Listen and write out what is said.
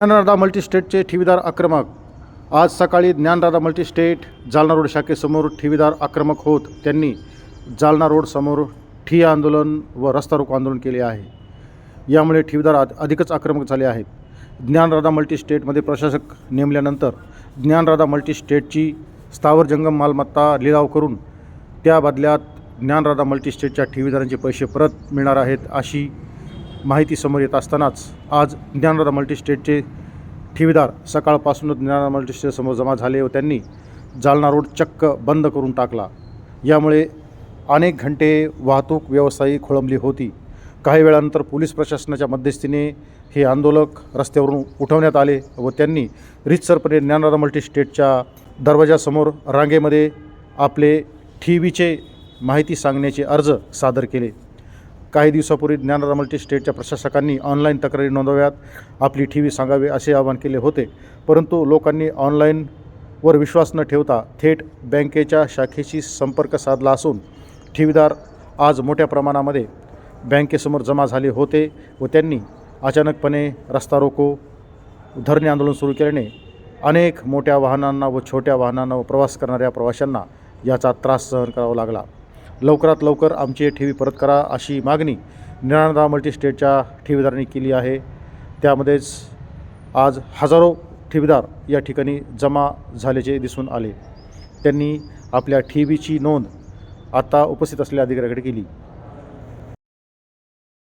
ज्ञानराधा मल्टीस्टेटचे ठेवीदार आक्रमक. आज सकाळी ज्ञानराधा मल्टीस्टेट जालना रोड शाखेसमोर ठेवीदार आक्रमक होत. त्यांनी जालना रोडसमोर ठिय्या आंदोलन व रस्ता रोको आंदोलन केले आहे. यामुळे ठेवीदार अधिकच आक्रमक झाले आहेत. ज्ञानराधा मल्टीस्टेटमध्ये प्रशासक नेमल्यानंतर ज्ञानराधा मल्टीस्टेटची स्थावर जंगम मालमत्ता लिलाव करून त्या बदल्यात ज्ञानराधा मल्टीस्टेटच्या ठेवीदारांचे पैसे परत मिळणार आहेत अशी माहिती समोर येत असतानाच आज ज्ञानराधा मल्टीस्टेटचे ठेवीदार सकाळपासूनच ज्ञानराधा मल्टीस्टेटसमोर जमा झाले व त्यांनी जालना रोड चक्क बंद करून टाकला. यामुळे अनेक घंटे वाहतूक व्यवसायी खोळंबली होती. काही वेळानंतर पोलीस प्रशासनाच्या मध्यस्थीने हे आंदोलक रस्त्यावरून उठवण्यात आले व त्यांनी रितसरपणे ज्ञानराधा मल्टीस्टेटच्या दरवाजासमोर रांगेमध्ये आपले ठेवीचे माहिती सांगण्याचे अर्ज सादर केले. काही दिवसापूर्वी ज्ञानराधा मल्टीस्टेटच्या प्रशासकांनी ऑनलाईन तक्रारी नोंदव्यात आपली ठेवी सांगावी असे आवाहन केले होते. परंतु लोकांनी ऑनलाईनवर विश्वास न ठेवता थेट बँकेच्या शाखेशी संपर्क साधला असून ठेवीदार आज मोठ्या प्रमाणामध्ये बँकेसमोर जमा झाले होते व त्यांनी अचानकपणे रस्ता रोको धरणे आंदोलन सुरू केल्याने अनेक मोठ्या वाहनांना व छोट्या वाहनांना व प्रवास करणाऱ्या प्रवाशांना याचा त्रास सहन करावा लागला. लवकरात लवकर आमची ठेवी परत करा अशी मागणी निराणदा मल्टीस्टेटच्या ठेवीदारांनी केली आहे. त्यामध्येच आज हजारो ठेवीदार या ठिकाणी जमा झाल्याचे दिसून आले. त्यांनी आपल्या ठेवीची नोंद आता उपस्थित असलेल्या अधिकाऱ्याकडे केली.